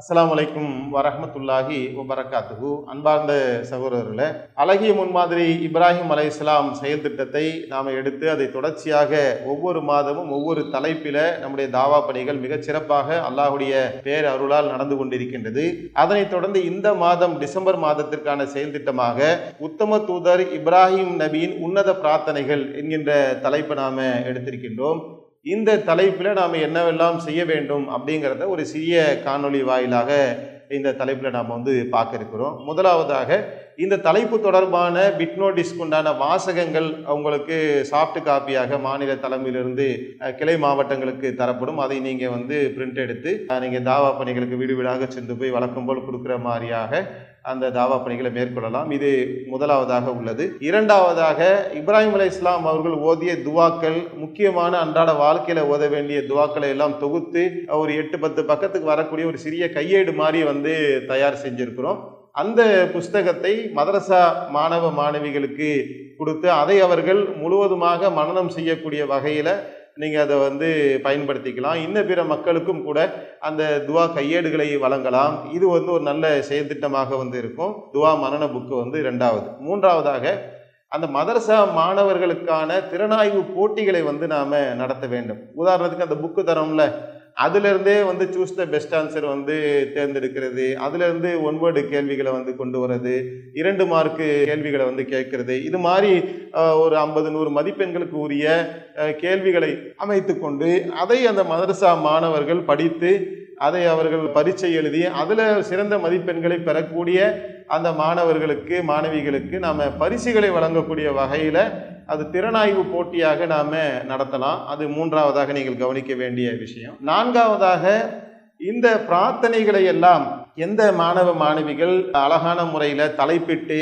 அஸ்லாம் வலைக்கும் வரஹமத்துல்லாஹி வபரகாத்துஹு. அன்பார்ந்த சகோதரர்களே அழகிய முன்மாதிரி இப்ராஹிம் அலை இஸ்லாம் செயல் திட்டத்தை நாம் எடுத்து அதை தொடர்ச்சியாக ஒவ்வொரு மாதமும் ஒவ்வொரு தலைப்பில நம்முடைய தாவா பணிகள் மிகச் சிறப்பாக அல்லாஹுடைய பேர் அருளால் நடந்து கொண்டிருக்கின்றது. அதனைத் தொடர்ந்து இந்த மாதம் டிசம்பர் மாதத்திற்கான செயல் திட்டமாக உத்தம தூதர் இப்ராஹிம் நபியின் உன்னத பிரார்த்தனைகள் என்கின்ற தலைப்பை நாம் எடுத்திருக்கின்றோம். இந்த தலைப்பில் நாம் என்னவெல்லாம் செய்ய வேண்டும் அப்படிங்கிறத ஒரு சிறிய காணொளி வாயிலாக இந்த தலைப்பில் நாம் வந்து பார்க்க இருக்கிறோம். முதலாவதாக இந்த தலைப்பு தொடர்பான பிட்னோடிஸ்க்கு உண்டான வாசகங்கள் உங்களுக்கு சாஃப்ட் காப்பியாக மாநில தலைமையிலிருந்து கிளை மாவட்டங்களுக்கு தரப்படும். அதை நீங்கள் வந்து பிரிண்ட் எடுத்து நீங்கள் தாவா பணிகளுக்கு வீடு வீடாக சென்று போய் வழக்கம் போல் கொடுக்குற மாதிரியாக அந்த தாவா பணிகளை மேற்கொள்ளலாம். இது முதலாவதாக உள்ளது. இரண்டாவதாக இப்ராஹிம் அலி இஸ்லாம் அவர்கள் ஓதிய துவாக்கள் முக்கியமான அன்றாட வாழ்க்கையில் ஓத வேண்டிய துவாக்களை எல்லாம் தொகுத்து ஒரு எட்டு பத்து பக்கத்துக்கு வரக்கூடிய ஒரு சிறிய கையேடு மாதிரி வந்து தயார் செஞ்சுருக்கிறோம். அந்த புஸ்தகத்தை மதரசா மாணவ மாணவிகளுக்கு கொடுத்து அதை அவர்கள் முழுவதுமாக மனனம் செய்யக்கூடிய வகையில் நீங்கள் அதை வந்து பயன்படுத்திக்கலாம். இன்ன பிற மக்களுக்கும் கூட அந்த துவா கையேடுகளை வழங்கலாம். இது வந்து ஒரு நல்ல செயல்திட்டமாக வந்து இருக்கும். துவா மரண புக்கு வந்து ரெண்டாவது மூன்றாவதாக அந்த மதரசா மாணவர்களுக்கான திறனாய்வு போட்டிகளை வந்து நாம் நடத்த வேண்டும். உதாரணத்துக்கு அந்த புக்கு தரோம்ல அதுலேருந்தே வந்து சூஸ் த பெஸ்ட் ஆன்சர் வந்து தேர்ந்தெடுக்கிறது. அதுலேருந்து ஒன்பது கேள்விகளை வந்து கொண்டு வர்றது. இரண்டு மார்க்கு கேள்விகளை வந்து கேட்கறது. இது மாதிரி ஒரு ஐம்பது நூறு மதிப்பெண்களுக்கு உரிய கேள்விகளை அமைத்து கொண்டு அதை அந்த மதரசா மாணவர்கள் படித்து அதை அவர்கள் பரீட்சை எழுதி அதில் சிறந்த மதிப்பெண்களை பெறக்கூடிய அந்த மாணவர்களுக்கு மாணவிகளுக்கு நாம் பரிசுகளை வழங்கக்கூடிய வகையில் அது திறனாய்வு போட்டியாக நாம் நடத்தலாம். அது மூன்றாவதாக நீங்கள் கவனிக்க வேண்டிய விஷயம். நான்காவதாக இந்த பிரார்த்தனைகளை எல்லாம் எந்த மாணவ மாணவிகள் அழகான முறையில் தலைப்பிட்டு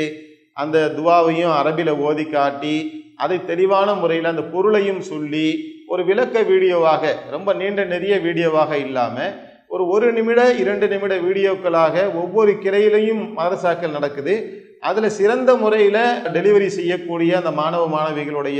அந்த துவாவையும் அரபியில் ஓதி காட்டி அதை தெளிவான முறையில் அந்த பொருளையும் சொல்லி ஒரு விளக்க வீடியோவாக ரொம்ப நீண்ட நெறிய வீடியோவாக இல்லாமல் ஒரு ஒரு நிமிட இரண்டு நிமிட வீடியோக்களாக ஒவ்வொரு கிளையிலையும் மதரசாக்கள் நடக்குது. அதில் சிறந்த முறையில் டெலிவரி செய்யக்கூடிய அந்த மாணவ மாணவிகளுடைய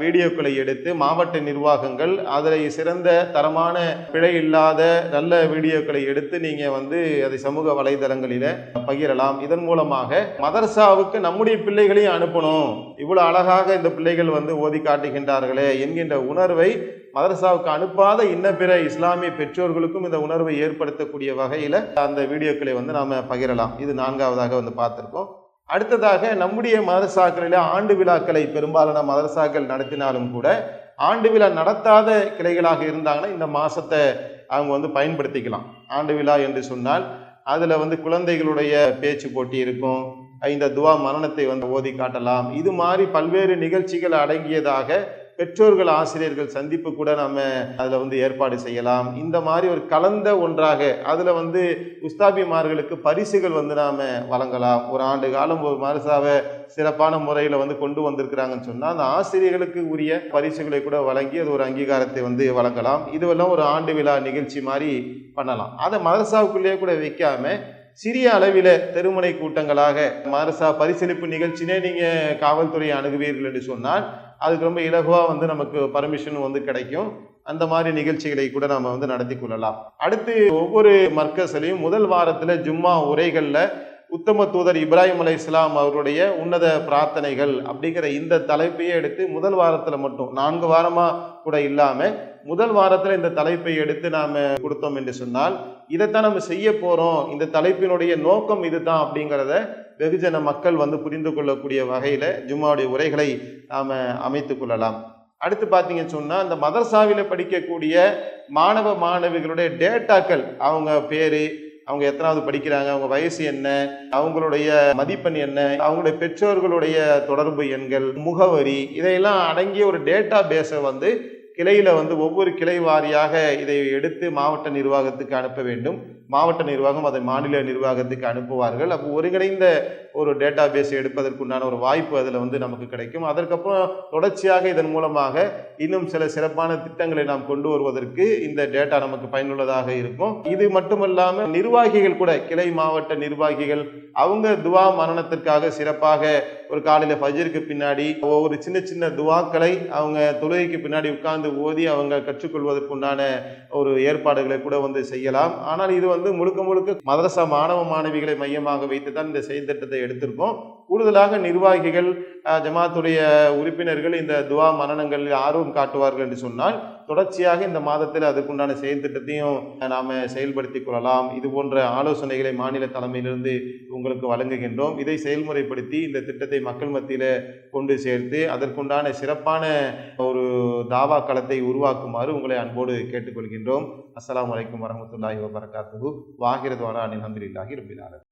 வீடியோக்களை எடுத்து மாவட்ட நிர்வாகங்கள் அதில் சிறந்த தரமான பிழை இல்லாத நல்ல வீடியோக்களை எடுத்து நீங்கள் வந்து அதை சமூக வலைதளங்களில் பகிரலாம். இதன் மூலமாக மதரசாவுக்கு நம்முடைய பிள்ளைகளையும் அனுப்பணும். இவ்வளோ அழகாக இந்த பிள்ளைகள் வந்து ஓதி காட்டுகின்றார்களே என்கின்ற உணர்வை மதரசாவுக்கு அனுப்பாத இன்ன பிற இஸ்லாமிய பெற்றோர்களுக்கும் இந்த உணர்வை ஏற்படுத்தக்கூடிய வகையில் அந்த வீடியோக்களை வந்து நாம் பகிரலாம். இது நான்காவதாக வந்து பார்த்துருக்கோம். அடுத்ததாக நம்முடைய மதரசாக்களில் ஆண்டு விழாக்களை பெரும்பாலான மதரசாக்கள் நடத்தினாலும் கூட ஆண்டு விழா நடத்தாத கிளைகளாக இருந்தாங்கன்னா இந்த மாதத்தை அவங்க வந்து பயன்படுத்திக்கலாம். ஆண்டு விழா என்று சொன்னால் அதில் வந்து குழந்தைகளுடைய பேச்சு போட்டி இருக்கும் இந்த துவா மரணத்தை வந்து ஓதி காட்டலாம். இது மாதிரி பல்வேறு நிகழ்ச்சிகள் அடங்கியதாக பெற்றோர்கள் ஆசிரியர்கள் சந்திப்பு கூட நம்ம அதில் வந்து ஏற்பாடு செய்யலாம். இந்த மாதிரி ஒரு கலந்த ஒன்றாக அதில் வந்து உஸ்தாபிமார்களுக்கு பரிசுகள் வந்து நாம் வழங்கலாம். ஒரு ஆண்டு காலம் ஒரு மருசாவை சிறப்பான முறையில் வந்து கொண்டு வந்திருக்கிறாங்கன்னு சொன்னால் அந்த ஆசிரியர்களுக்கு உரிய பரிசுகளை கூட வழங்கி அது ஒரு அங்கீகாரத்தை வந்து வழங்கலாம். இதுவெல்லாம் ஒரு ஆண்டு விழா நிகழ்ச்சி மாதிரி பண்ணலாம். அதை மதரசாவுக்குள்ளேயே கூட வைக்காமல் சிறிய அளவில் தெருமுனை கூட்டங்களாக மாரசா பரிசீலிப்பு நிகழ்ச்சினே நீங்கள் காவல்துறையை அணுகுவீர்கள் என்று சொன்னால் அதுக்கு ரொம்ப இலகுவாக வந்து நமக்கு பர்மிஷன் வந்து கிடைக்கும். அந்த மாதிரி நிகழ்ச்சிகளை கூட நம்ம வந்து நடத்தி கொள்ளலாம். அடுத்து ஒவ்வொரு மர்க்கஸ்லையும் முதல் வாரத்தில் ஜும்மா உரைகளில் உத்தம தூதர் இப்ராஹிம் அலை இஸ்லாம் அவருடைய உன்னத பிரார்த்தனைகள் அப்படிங்கிற இந்த தலைப்பையே எடுத்து முதல் வாரத்தில் மட்டும் நான்கு வாரமாக கூட இல்லாமல் முதல் வாரத்தில் இந்த தலைப்பை எடுத்து நாம் கொடுத்தோம் என்று சொன்னால் இதைத்தான் நம்ம செய்ய போகிறோம் இந்த தலைப்பினுடைய நோக்கம் இதுதான் அப்படிங்கிறத வெகுஜன மக்கள் வந்து புரிந்து கொள்ளக்கூடிய வகையில் ஜும்மாவுடைய உரைகளை நாம் அமைத்து கொள்ளலாம். அடுத்து பார்த்தீங்கன்னு சொன்னால் இந்த மதரசாவில் படிக்கக்கூடிய மாணவ மாணவிகளுடைய டேட்டாக்கள் அவங்க பேர் அவங்க எத்தனாவது படிக்கிறாங்க அவங்க வயசு என்ன அவங்களுடைய மதிப்பெண் என்ன அவங்களுடைய பெற்றோர்களுடைய தொடர்பு எண்கள் முகவரி இதையெல்லாம் அடங்கிய ஒரு டேட்டா பேஸை வந்து கிளையில் வந்து ஒவ்வொரு கிளை வாரியாக இதை எடுத்து மாவட்ட நிர்வாகத்துக்கு அனுப்ப வேண்டும். மாவட்ட நிர்வாகம் அதை மாநில நிர்வாகத்துக்கு அனுப்புவார்கள். அப்போ ஒருங்கிணைந்த ஒரு டேட்டா பேஸ் எடுப்பதற்குண்டான ஒரு வாய்ப்பு அதில் வந்து நமக்கு கிடைக்கும். அதற்கப்புறம் தொடர்ச்சியாக இதன் மூலமாக இன்னும் சில சிறப்பான திட்டங்களை நாம் கொண்டு வருவதற்கு இந்த டேட்டா நமக்கு பயனுள்ளதாக இருக்கும். இது மட்டுமல்லாமல் நிர்வாகிகள் கூட கிளை மாவட்ட நிர்வாகிகள் அவங்க துவா மரணத்திற்காக சிறப்பாக ஒரு காலையில் ஃபஜருக்கு பின்னாடி ஒவ்வொரு சின்ன சின்ன துவாக்களை அவங்க தொழுகைக்கு பின்னாடி உட்கார்ந்து ஓதி அவங்க கற்றுக்கொள்வதற்குண்டான ஒரு ஏற்பாடுகளை கூட வந்து செய்யலாம். ஆனால் இது வந்து முழுக்க முழுக்க மதரசா மாணவ மாணவிகளை மையமாக வைத்து தான் இந்த செயல் திட்டத்தை எடுத்திருக்கோம். கூடுதலாக நிர்வாகிகள் ஜமாத்துடைய உறுப்பினர்கள் இந்த துவா மரணங்களில் ஆர்வம் காட்டுவார்கள் என்று சொன்னால் தொடர்ச்சியாக இந்த மாதத்தில் அதுக்குண்டான செயல் திட்டத்தையும் நாம் செயல்படுத்தி கொள்ளலாம். இது போன்ற ஆலோசனைகளை மாநில தலைமையிலிருந்து உங்களுக்கு வழங்குகின்றோம். இதை செயல்முறைப்படுத்தி இந்த திட்டத்தை மக்கள் மத்தியில் கொண்டு சேர்த்து அதற்குண்டான சிறப்பான ஒரு தாவா களத்தை உருவாக்குமாறு உங்களை அன்போடு கேட்டுக்கொள்கின்றோம். அஸ்லாம் வலைக்கம் வரமத்துல்லாஹி வபரகாத்து வாஹிரத் வரானில் அல்ஹம்துலில்லாஹி